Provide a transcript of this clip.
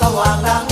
สว่างดัง